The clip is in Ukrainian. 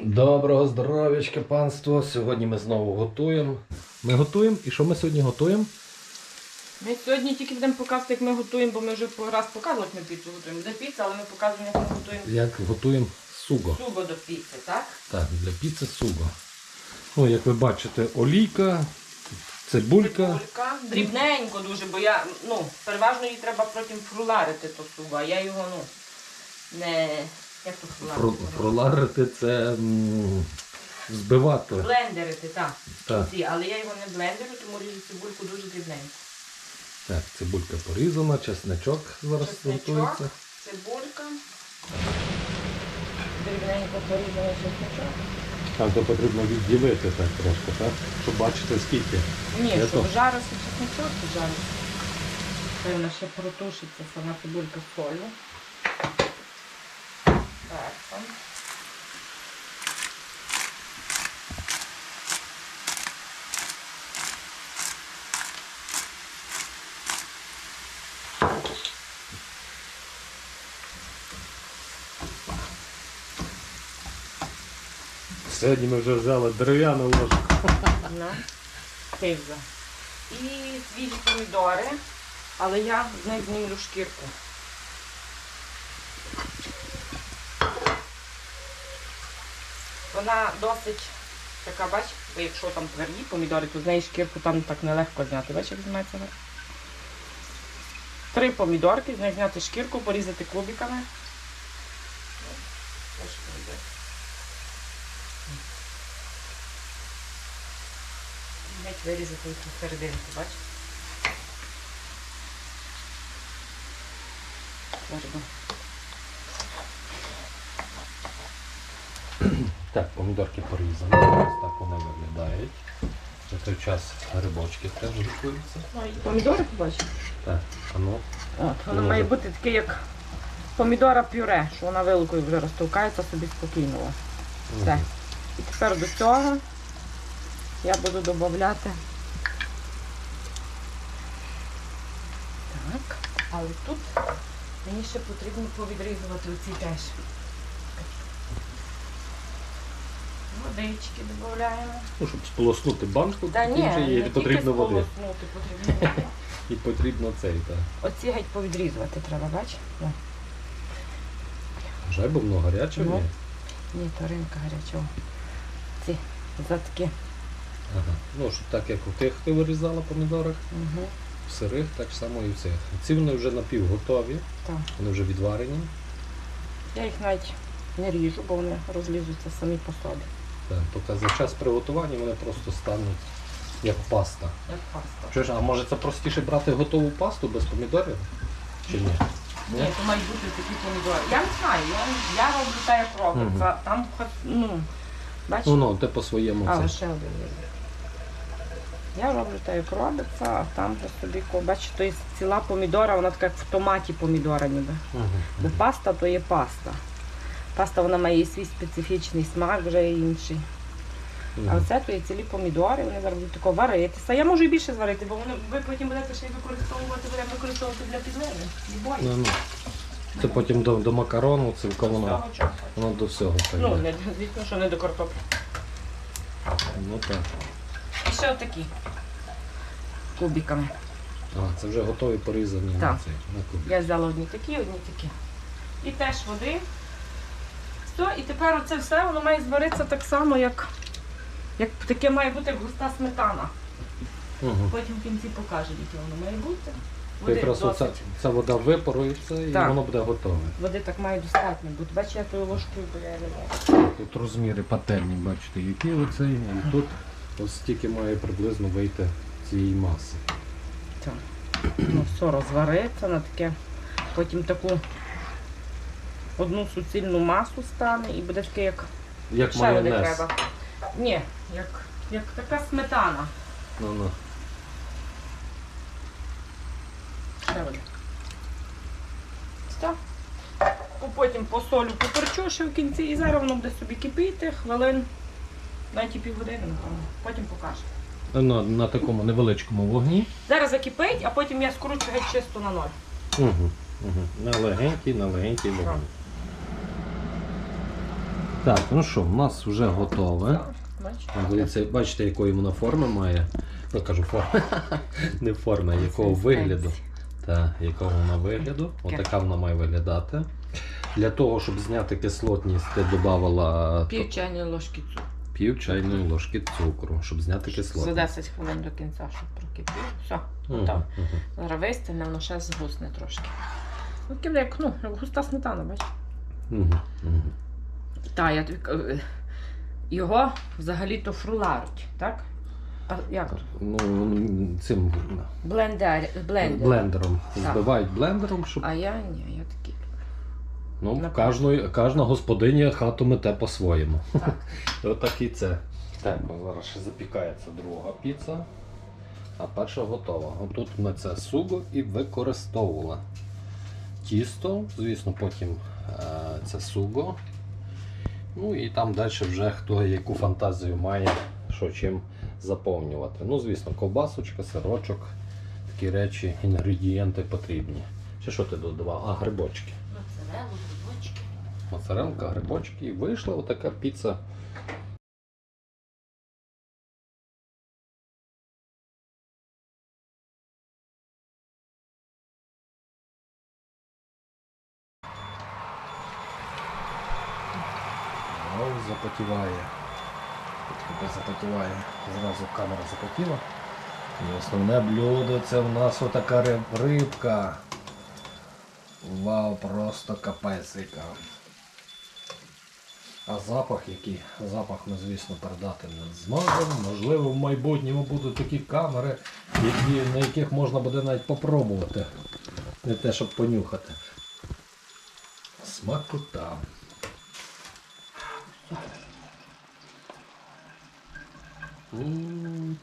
Доброго здоров'ячка, панство. Сьогодні ми знову готуємо. Ми готуємо. І що ми сьогодні готуємо? Ми сьогодні тільки будемо показувати, як ми готуємо, бо ми вже раз показували, як ми піцу готуємо. Де піца, але ми показуємо, як ми готуємо Як готуємо суго. суго до піци, так? Так, для піци суго. Ну, як ви бачите, олійка, цибулька. Цибулька. Дрібненько дуже, бо я, ну, переважно її треба потім фруларити то суго, а я його, ну, не... Як фруларити? Це м, збивати. Блендерити, так. Так. Ці, Але я його не блендерю, тому ріжу цибульку дуже дрібненько. Так, цибулька порізана, чесничок зараз Чесничок, готується. цибулька. Дрібненько порізаний чесничок. Там то потрібно відділити так трошки, так? Щоб бачити скільки. Ні, Я щоб то- жарився чесночок, то жарився. Вона ще протушиться сама цибулька з солью. Перцем. Сьогодні ми вже взяли дерев'яну ложку. Ну, пивза. І свіжі помідори, але я з них знімлю шкірку. Вона досить така, бач, якщо там тверді помідори, то з неї шкірку там так нелегко зняти. Бачиш, як знімається? вона? Три помідорки, з них зняти шкірку, порізати кубиками. Геть вирізати цю серединку, бач? Твердо. Так, помідорки порізані. Ось так вони виглядають. За той час грибочки теж готуються. Помідори побачиш? Так, а ну. От, воно має бути таке, як помідора пюре, що вона вилкою вже розтовкається собі спокійно. Все. Мгм. І тепер до цього я буду додати. Так, але тут мені ще потрібно повідрізувати оці теж. Водички додаємо. Ну, щоб сполоснути банку, Та ні, вже не є, тільки потрібно води. сполоснути, потрібно води. І потрібно цей, так. Оці геть повідрізувати треба, бач? О. Вже бо воно гаряче Ну. ні? Ні, то ринка гарячого. Ці задки. Ага. Ну, щоб так як у тих ти вирізала помідорах, Угу. в сирих, так само і в цих. Ці вони вже напівготові, Так. вони вже відварені. Я їх навіть не ріжу, бо вони розлізуться самі по собі, тобто за час приготування вони просто стануть як паста. як паста. Чуєш, а може це простіше брати готову пасту без помідорів? Чи ні? Ні, то мають бути такі помідори. Я не знаю, я, я роблю так, як робиться. Там хоч, ну, бачиш, Ну, ну, ти по-своєму а, це. лише один є. Я роблю так, як робиться, а там вже собі, ко- бачиш, то є ціла помідора, вона така як в томаті помідора ніби. Мгм. Бо паста то є паста. Паста вона має свій специфічний смак, вже інший. А Мгм. оце то є цілі помідори, вони зараз будуть тако варитися. Я можу і більше зварити, бо вони, ви потім будете ще й використовувати, будемо використовувати для підливи. Ну, ну. Це потім до, до макарону, цілком воно, воно до всього так. Ну, не, звісно, що не до картоплі. ну так. І ще отакі кубиками. А, це вже готові порізані на цей, на кубик. Я взяла одні такі, одні такі. І теж води. Все, і тепер оце все воно має зваритися так само, як, як таке має бути як густа сметана. Угу. Потім в кінці покажу, яке воно має бути. Води, якраз оця, ця вода випарується і Так. воно буде готове. Води так має достатньо бути. Бачиш, я тою ложкою, бо я не. Тут розміри пательні, бачите, які оцей, і тут ось стільки має приблизно вийти цієї маси. Так. Ну, все розвариться на таке. Потім таку одну суцільну масу стане і буде таке, як Як води майонез. треба. Ні, як, як така сметана. Ну, ну. Ще води. Все. По- Потім посолю, поперчу ще в кінці і зараз воно буде собі кипіти, хвилин, навіть і півгодини, напевно. Потім покажу. На, на такому невеличкому вогні. Зараз закипить, а потім я скручу геть чисто на ноль. Угу, угу. На легенький, на легенький вогонь. Так, ну що, у нас вже готове. Дивіться, бачите, якої воно форми має. Ну, кажу, форми. Не форми, а якого вигляду. Та, якого вона вигляду. Отака вона має виглядати. Для того, щоб зняти кислотність, ти додавала Пів чайної ложки цукру. пів чайної ложки цукру, щоб зняти За 10 хвилин до кінця, щоб прокипів. Все, готово. Зараз вистигне, воно ще згусне трошки. Ну, як, ну, густа сметана, бачиш? Мгм, мгм. Так, я тобі кажу, е, його взагалі-то фруларуть, так? А як? Ну, цим Блендер, блендер. блендером. Так. Збивають блендером, щоб А я ні, я такий. Ну, На кожної, кожна господиня хату мете по-своєму. Так. Отак і це. Так, зараз ще запікається друга піца. А перша готова. Отут ми це суго і використовували. Тісто, звісно, потім е, це суго. Ну і там далі вже хто яку фантазію має, що чим заповнювати. Ну, звісно, ковбасочка, сирочок, такі речі, інгредієнти потрібні. Чи що ти додавав? А, грибочки. Моцарелу, грибочки. Моцарелка, грибочки, і вийшла отака піца. Запотіває. Запотіває. Зразу камера запотіла. І основне блюдо це в нас отака рибка. Вау, просто капець. А запах який? Запах ми, звісно, передати не зможемо. Можливо, в майбутньому будуть такі камери, які, на яких можна буде навіть попробувати. Не те, щоб понюхати. Смакота. М.